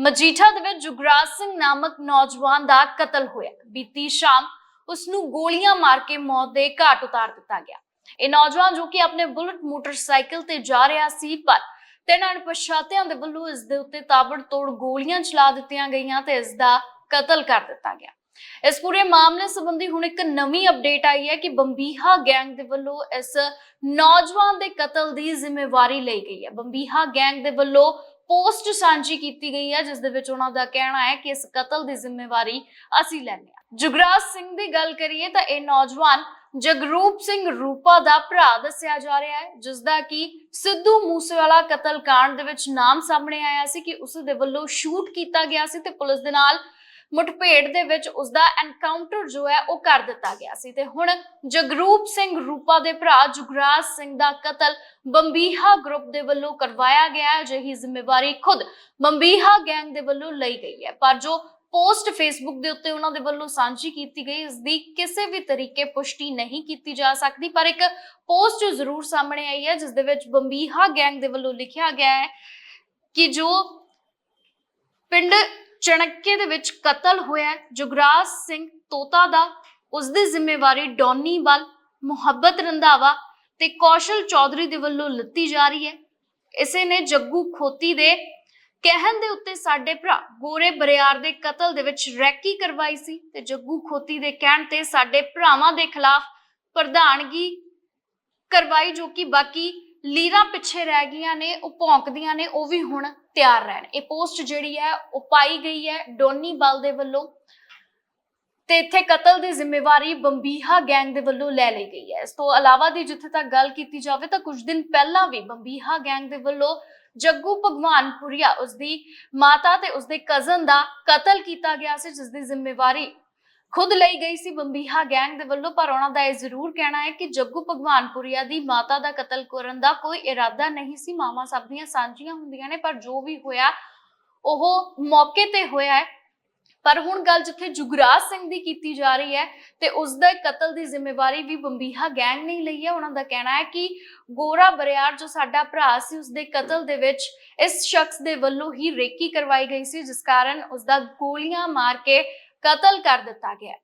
ਮਜੀਠਾ ਦੇ ਵਿੱਚ ਜੁਗਰਾਜ ਸਿੰਘ ਨਾਮਕ ਨੌਜਵਾਨ ਦਾ ਕਤਲ ਹੋਇਆ। ਬੀਤੀ ਸ਼ਾਮ ਉਸ ਨੂੰ ਗੋਲੀਆਂ ਮਾਰ ਕੇ ਮੌਤ ਦੇ ਘਾਟ ਉਤਾਰ ਦਿੱਤਾ ਗਿਆ। ਇਹ ਨੌਜਵਾਨ ਜੋ ਕਿ ਆਪਣੇ ਬੁਲਟ ਮੋਟਰਸਾਈਕਲ ਤੇ ਜਾ ਰਿਹਾ ਸੀ, ਪਰ ਤਿੰਨ ਅਣਪਛਾਤਿਆਂ ਦੇ ਵੱਲੋਂ ਇਸ ਦੇ ਉੱਤੇ ਤਾਬੜਤੋੜ ਗੋਲੀਆਂ ਚਲਾ ਦਿੱਤੀਆਂ ਗਈਆਂ ਤੇ ਇਸ ਦਾ ਕਤਲ ਕਰ ਦਿੱਤਾ ਗਿਆ। ਇਸ ਪੂਰੇ ਮਾਮਲੇ ਸੰਬੰਧੀ ਹੁਣ ਇੱਕ ਨਵੀਂ ਅਪਡੇਟ ਆਈ ਹੈ ਕਿ ਬੰਬੀਹਾ ਗੈਂਗ ਦੇ ਵੱਲੋਂ ਇਸ ਨੌਜਵਾਨ ਦੇ ਕਤਲ ਦੀ ਜ਼ਿੰਮੇਵਾਰੀ ਲਈ ਗਈ ਹੈ। ਬੰਬੀਹਾ ਗੈਂਗ ਦੇ ਵੱਲੋਂ ਪੋਸਟ ਸਾਂਝੀ ਕੀਤੀ ਗਈ ਹੈ ਜਿਸ ਦੇ ਵਿੱਚ ਉਹਨਾਂ ਦਾ ਕਹਿਣਾ ਹੈ ਕਿ ਇਸ ਕਤਲ ਦੀ ਜ਼ਿੰਮੇਵਾਰੀ ਅਸੀਂ ਲੈਂਦੇ ਹਾਂ। ਜੁਗਰਾਜ ਸਿੰਘ ਦੀ ਗੱਲ ਕਰੀਏ ਤਾਂ ਇਹ ਨੌਜਵਾਨ ਜਗਰੂਪ ਸਿੰਘ ਰੂਪਾ ਦਾ ਭਰਾ ਦੱਸਿਆ ਜਾ ਰਿਹਾ ਹੈ, ਜਿਸ ਦਾ ਕਿ ਸਿੱਧੂ ਮੂਸੇਵਾਲਾ ਕਤਲ ਕਾਂਡ ਦੇ ਵਿੱਚ ਨਾਮ ਸਾਹਮਣੇ ਆਇਆ ਸੀ ਕਿ ਉਸ ਦੇ ਵੱਲੋਂ ਸ਼ੂਟ ਕੀਤਾ ਗਿਆ ਸੀ ਤੇ ਪੁਲਿਸ ਦੇ ਨਾਲ ਮੁਠਭੇੜ ਦੇ ਵਿੱਚ ਉਸ ਦਾ ਐਨਕਾਊਂਟਰ ਜੋ ਹੈ ਉਹ ਕਰ ਦਿੱਤਾ ਗਿਆ ਸੀ। ਤੇ ਹੁਣ ਜਗਰੂਪ ਸਿੰਘ ਰੂਪਾ ਦੇ ਭਰਾ ਜੁਗਰਾਜ ਸਿੰਘ ਦਾ ਕਤਲ ਬੰਬੀਹਾ ਗਰੁੱਪ ਦੇ ਵੱਲੋਂ ਕਰਵਾਇਆ ਗਿਆ ਹੈ ਜਿਹੀ ਜ਼ਿੰਮੇਵਾਰੀ ਖੁਦ ਬੰਬੀਹਾ ਗੈਂਗ ਦੇ ਵੱਲੋਂ ਲਈ ਗਈ ਹੈ। ਪਰ ਜੋ ਪੋਸਟ ਫੇਸਬੁੱਕ ਦੇ ਉੱਤੇ ਉਹਨਾਂ ਦੇ ਵੱਲੋਂ ਸਾਂਝੀ ਕੀਤੀ ਗਈ ਇਸ ਦੀ ਕਿਸੇ ਵੀ ਤਰੀਕੇ ਪੁਸ਼ਟੀ ਨਹੀਂ ਕੀਤੀ ਜਾ ਸਕਦੀ, ਪਰ ਇੱਕ ਪੋਸਟ ਜ਼ਰੂਰ ਸਾਹਮਣੇ ਆਈ ਹੈ ਜਿਸ ਦੇ ਵਿੱਚ ਬੰਬੀਹਾ ਗੈਂਗ ਦੇ ਵੱਲੋਂ ਲਿਖਿਆ ਗਿਆ ਹੈ ਕਿ ਜੋ ਪਿੰਡ ਚਣੱਕੇ ਦੇ ਵਿੱਚ ਕਤਲ ਹੋਇਆ ਜੁਗਰਾਜ ਸਿੰਘ ਤੋਤਾ ਦਾ ਉਸ ਦੀ ਜ਼ਿੰਮੇਵਾਰੀ ਡੌਨੀ ਵੱਲ, ਮੁਹੱਬਤ ਰੰਧਾਵਾ ਤੇ ਕੌਸ਼ਲ ਚੌਧਰੀ ਦੇ ਵੱਲੋਂ ਲਿੱਤੀ ਜਾ ਰਹੀ ਹੈ। ਇਸੇ ਨੇ ਜੱਗੂ ਖੋਤੀ ਦੇ ਕਹਿਣ ਦੇ ਉੱਤੇ ਸਾਡੇ ਭਰਾ ਗੋਰੇ ਬਰਿਆਰ ਦੇ ਕਤਲ ਦੇ ਵਿੱਚ ਰੈਕੀ ਕਰਵਾਈ ਸੀ ਤੇ ਜੱਗੂ ਖੋਤੀ ਦੇ ਕਹਿਣ ਤੇ ਸਾਡੇ ਭਰਾਵਾਂ ਦੇ ਖਿਲਾਫ ਪ੍ਰਧਾਨਗੀ ਕਰਵਾਈ ਜੋ ਕਿ ਬਾਕੀ ਲੀਰਾਂ ਪਿੱਛੇ ਰਹਿ ਗਈਆਂ ਨੇ, ਉਹ ਭੌਂਕਦੀਆਂ ਨੇ, ਉਹ ਵੀ ਹੁਣ ਤਿਆਰ ਰਹਿਣ। ਇਹ ਪੋਸਟ ਜਿਹੜੀ ਹੈ, ਉਹ ਪਾਈ ਗਈ ਹੈ ਡੋਨੀ ਬਲ ਦੇ ਵੱਲੋਂ ਤੇ ਇੱਥੇ ਕਤਲ ਦੀ ਜ਼ਿੰਮੇਵਾਰੀ ਬੰਬੀਹਾ ਗੈਂਗ ਦੇ ਵੱਲੋਂ ਲੈ ਲਈ ਗਈ ਹੈ। ਇਸ ਤੋਂ ਇਲਾਵਾ ਦੀ ਜਿੱਥੇ ਤੱਕ ਗੱਲ ਕੀਤੀ ਜਾਵੇ ਤਾਂ ਕੁਝ ਦਿਨ ਪਹਿਲਾਂ ਵੀ ਬੰਬੀਹਾ ਗੈਂਗ ਦੇ ਵੱਲੋਂ ਜੱਗੂ ਭਗਵਾਨਪੁਰੀਆ ਉਸ ਦੀ ਮਾਤਾ ਤੇ ਉਸ ਦੇ ਕਜ਼ਨ ਦਾ ਕਤਲ ਕੀਤਾ ਗਿਆ ਸੀ ਜਿਸ ਦੀ ਜ਼ਿੰਮੇਵਾਰੀ ਖੁਦ ਲਈ ਗਈ ਸੀ ਬੰਬੀਹਾ ਗੈਂਗ ਦੇ ਵੱਲੋਂ, ਪਰ ਉਹਨਾਂ ਦਾ ਇਹ ਜ਼ਰੂਰ ਕਹਿਣਾ ਹੈ ਕਿ ਜੱਗੂ ਭਗਵਾਨਪੁਰੀਆ ਦੀ ਮਾਤਾ ਦਾ ਕਤਲ ਕਰਨ ਦਾ ਕੋਈ ਇਰਾਦਾ ਨਹੀਂ ਸੀ। ਮਾਮਾ ਸਭ ਦੀਆਂ ਸਾਂਝੀਆਂ ਹੁੰਦੀਆਂ ਨੇ, ਪਰ ਜੋ ਵੀ ਹੋਇਆ, ਉਹ ਮੌਕੇ ਤੇ ਹੋਇਆ ਹੈ। ਪਰ ਹੁਣ ਗੱਲ ਜਿੱਥੇ ਜੁਗਰਾਜ ਸਿੰਘ ਦੀ ਕੀਤੀ ਜਾ ਰਹੀ ਹੈ, ਤੇ ਉਸ ਦਾ ਕਤਲ ਦੀ ਜ਼ਿੰਮੇਵਾਰੀ ਵੀ ਬੰਬੀਹਾ ਗੈਂਗ ਨੇ ਲਈ ਹੈ। ਉਹਨਾਂ ਦਾ ਕਹਿਣਾ ਹੈ ਕਿ ਗੋਰਾ ਬਰਿਆਰ, ਜੋ ਸਾਡਾ ਭਰਾ ਸੀ, ਉਸ ਦੇ ਕਤਲ ਦੇ ਵਿੱਚ ਇਸ ਸ਼ਖਸ ਦੇ ਵੱਲੋਂ ਹੀ ਰੇਕੀ ਕਰਵਾਈ ਗਈ ਸੀ, ਜਿਸ ਕਾਰਨ ਉਸ ਦਾ ਗੋਲੀਆਂ ਮਾਰ ਕੇ ਕਤਲ ਕਰ ਦਿੱਤਾ ਗਿਆ।